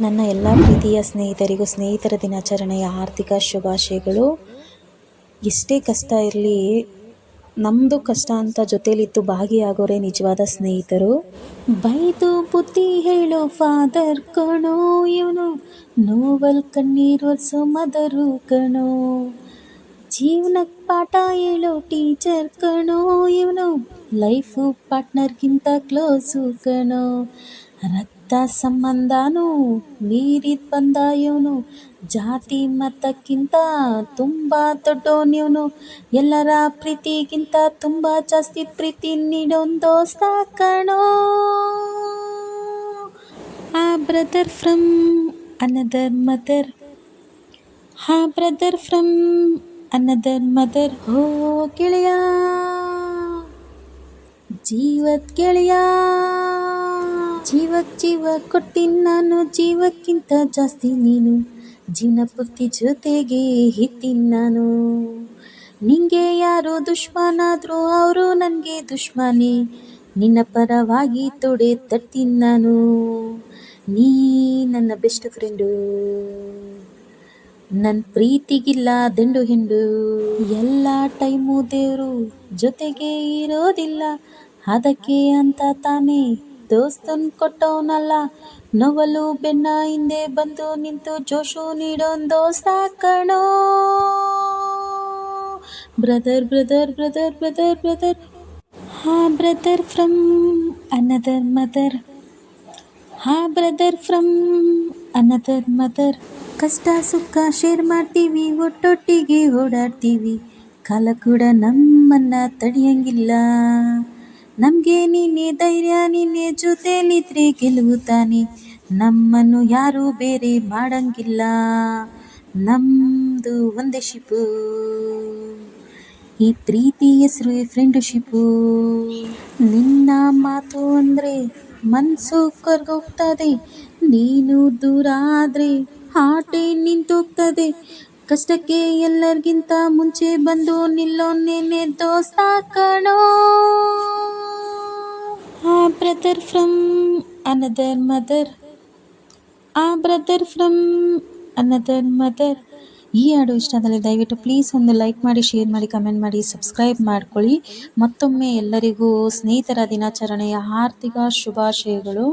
ನನ್ನ ಎಲ್ಲ ಪ್ರೀತಿಯ ಸ್ನೇಹಿತರಿಗೂ ಸ್ನೇಹಿತರ ದಿನಾಚರಣೆಯ ಆರ್ಥಿಕ ಶುಭಾಶಯಗಳು. ಎಷ್ಟೇ ಕಷ್ಟ ಇರಲಿ ನಮ್ಮದು ಕಷ್ಟ ಅಂತ ಜೊತೇಲಿತ್ತು ಭಾಗಿಯಾಗೋರೆ ನಿಜವಾದ ಸ್ನೇಹಿತರು. ಬೈದು ಬುದ್ಧಿ ಹೇಳೋ ಫಾದರ್ ಕಣೋ, ಇವನು ನೋವಲ್ ಕಣ್ಣೀರು ಮದರು ಕಣೋ. ಜೀವನಕ್ಕೆ ಪಾಠ ಹೇಳೋ ಟೀಚರ್ ಕಣೋ, ಇವನು ಲೈಫು ಪಾರ್ಟ್ನರ್ಗಿಂತ ಕ್ಲೋಸು ಕಣೋ. ರಕ್ತ ಸಂಬಂಧನೂ ಮೀರಿದ್ ಬಂದ ಇವನು ಜಾತಿ ಮತಕ್ಕಿಂತ ತುಂಬ ದೊಡ್ಡೋನಿವನು ಎಲ್ಲರ ಪ್ರೀತಿಗಿಂತ ತುಂಬ ಜಾಸ್ತಿ ಪ್ರೀತಿ ನೀಡೋನ್ ದೋಸ್ತ ಕಣೋ. ಆ ಬ್ರದರ್ ಫ್ರಮ್ ಅನದರ್ ಮದರ್ ಹಾ ಬ್ರದರ್ ಫ್ರಮ್ ಅನದರ್ ಮದರ್ ಹೋ ಗೆಳೆಯ ಜೀವತ್ ಗೆಳೆಯ. ಜೀವಕ್ ಜೀವ ಕೊಟ್ಟಿನ ನಾನು ಜೀವಕ್ಕಿಂತ ಜಾಸ್ತಿ ನೀನು. ಜೀವನ ಪೂರ್ತಿ ಜೊತೆಗೆ ಹಿಟ್ಟಿನ್ ನಾನು ನಿಂಗೆ ಯಾರು ದುಶ್ಮನಾದ್ರು ಅವರು ನನಗೆ ದುಶ್ಮನೇ. ನಿನ್ನ ಪರವಾಗಿ ತೊಡೆ ತಟ್ತೀನಿ ನಾನು ನೀ ನನ್ನ ಬೆಸ್ಟ್ ಫ್ರೆಂಡು. ನನ್ನ ಪ್ರೀತಿಗಿಲ್ಲ ದಂಡು ಹಿಂಡು. ಎಲ್ಲ ಟೈಮು ದೇವರು ಜೊತೆಗೆ ಇರೋದಿಲ್ಲ. ಅದಕ್ಕೆ ಅಂತ ತಾನೇ ದೋಸ್ತನ್ ಕೊಟ್ಟವನಲ್ಲ ನೋವಲು ಬೆನ್ನ ಹಿಂದೆ ಬಂದು ನಿಂತು ಜೋಶು ನೀಡೋನ್ ದೋಸ್ತ ಕಣೋ. Brother brother brother brother brother. ಹಾ, ಬ್ರದರ್ ಫ್ರಮ್ ಅನದರ್ ಮದರ್. ಹಾ, ಬ್ರದರ್ ಫ್ರಮ್ ಅನದರ್ ಮದರ್. ಕಷ್ಟ, ಸುಖ ಶೇರ್ ಮಾಡ್ತೀವಿ, ಒಟ್ಟೊಟ್ಟಿಗೆ ಓಡಾಡ್ತೀವಿ. ಕಾಲ ಕೂಡ ನಮ್ಮನ್ನ ತಡೆಯಂಗಿಲ್ಲ. ನಮಗೆ ನಿನ್ನೆ ಧೈರ್ಯ, ನಿನ್ನೆ ಜೊತೆಲಿದ್ರೆ ಗೆಲುವು ತಾನೆ. ನಮ್ಮನ್ನು ಯಾರು ಬೇರೆ ಮಾಡಂಗಿಲ್ಲ. ನಮ್ಮದು ಒಂದೇ ಶಿಪು ಈ ಪ್ರೀತಿ ಹೆಸರು ಫ್ರೆಂಡ್ಶಿಪ್ಪು ನಿನ್ನ ಮಾತು ಅಂದರೆ ಮನ್ಸು ಕರ್ಗೋಗ್ತದೆ. ನೀನು ದೂರ ಆದರೆ ಹಾಟೆ ನಿಂತೋಗ್ತದೆ. ಕಷ್ಟಕ್ಕೆ ಎಲ್ಲರಿಗಿಂತ ಮುಂಚೆ ಬಂದು ನಿಲ್ಲೋ ನೆನೆ ದೋಸ್ತ ಕಣೋ. ಆ ಬ್ರದರ್ ಫ್ರಮ್ ಅನದರ್ ಮದರ್ ಆ ಬ್ರದರ್ ಫ್ರಮ್ ಅನದರ್ ಮದರ್ ಈ ಹಾಡು ಇಷ್ಟ ಆದರೆ ದಯವಿಟ್ಟು ಪ್ಲೀಸ್ ಒಂದು ಲೈಕ್ ಮಾಡಿ ಶೇರ್ ಮಾಡಿ ಕಮೆಂಟ್ ಮಾಡಿ ಸಬ್ಸ್ಕ್ರೈಬ್ ಮಾಡ್ಕೊಳ್ಳಿ. ಮತ್ತೊಮ್ಮೆ ಎಲ್ಲರಿಗೂ ಸ್ನೇಹಿತರ ದಿನಾಚರಣೆಯ ಆರ್ಥಿಕ ಶುಭಾಶಯಗಳು.